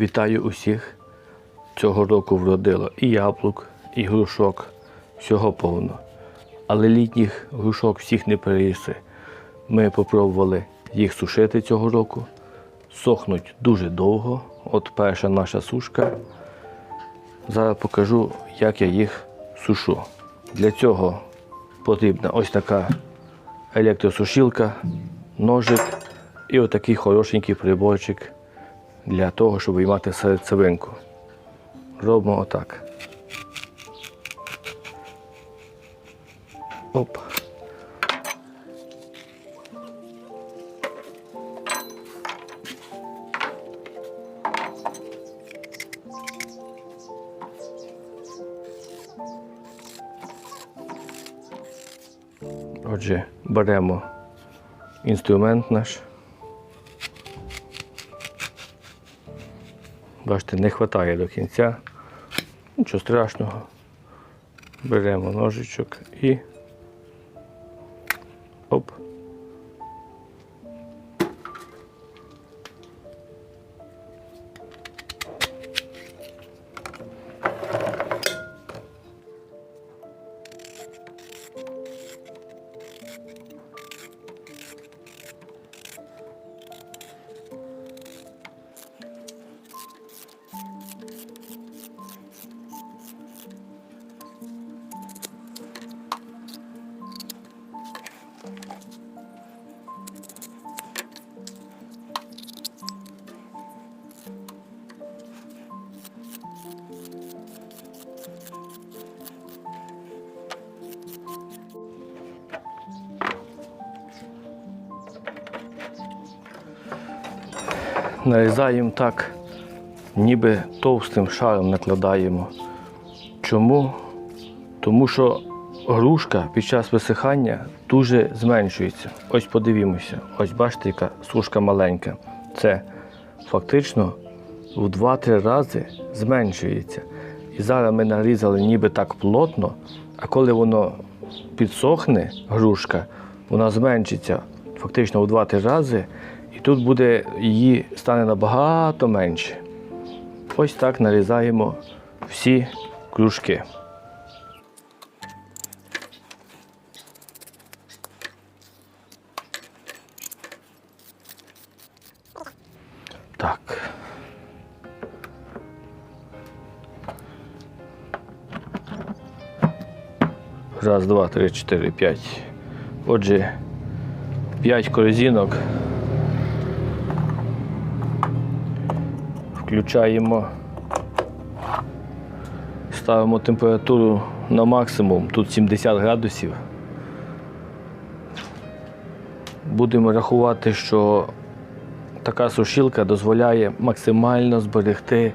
Вітаю усіх. Цього року вродило і яблук, і грушок. Всього повно. Але літніх грушок всіх не переїси. Ми попробували їх сушити цього року. Сохнуть дуже довго. От перша наша сушка. Зараз покажу, як я їх сушу. Для цього потрібна ось така електросушилка, ножик і отакий хорошенький приборчик для того, щоб виймати серцевинку. Робимо отак. Оп. Отже, беремо інструмент наш. Бачите, не вистачає до кінця. Нічого страшного. Беремо ножичок і оп. Нарізаємо так, ніби товстим шаром накладаємо. Чому? Тому що грушка під час висихання дуже зменшується. Ось подивімося, ось бачите, яка сушка маленька. Це фактично в 2-3 рази зменшується. І зараз ми нарізали ніби так плотно, а коли воно підсохне, грушка, вона зменшиться фактично в 2-3 рази, і тут буде її стане набагато менше. Ось так нарізаємо всі кружки. Так. Раз, два, три, чотири, п'ять. Отже, п'ять корзинок. Включаємо, ставимо температуру на максимум, тут 70 градусів. Будемо рахувати, що така сушілка дозволяє максимально зберегти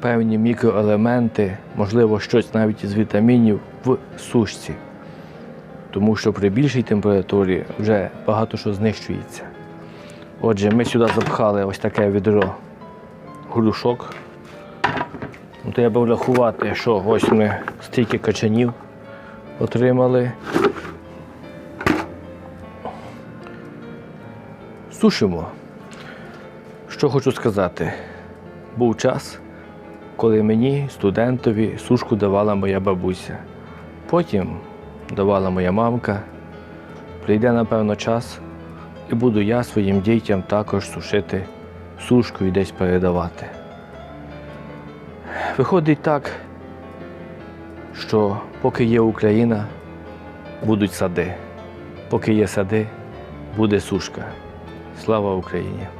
певні мікроелементи, можливо, щось навіть із вітамінів в сушці. Тому що при більшій температурі вже багато що знищується. Отже, ми сюди запхали ось таке відро грушок. Ну, Треба врахувати, що ось ми стільки качанів отримали. Сушимо. Що хочу сказати, був час, коли мені, студентові, сушку давала моя бабуся. Потім давала моя мамка. Прийде, напевно, час, і буду я своїм дітям також сушити сушку і десь передавати. Виходить так, що поки є Україна, будуть сади. Поки є сади, буде сушка. Слава Україні!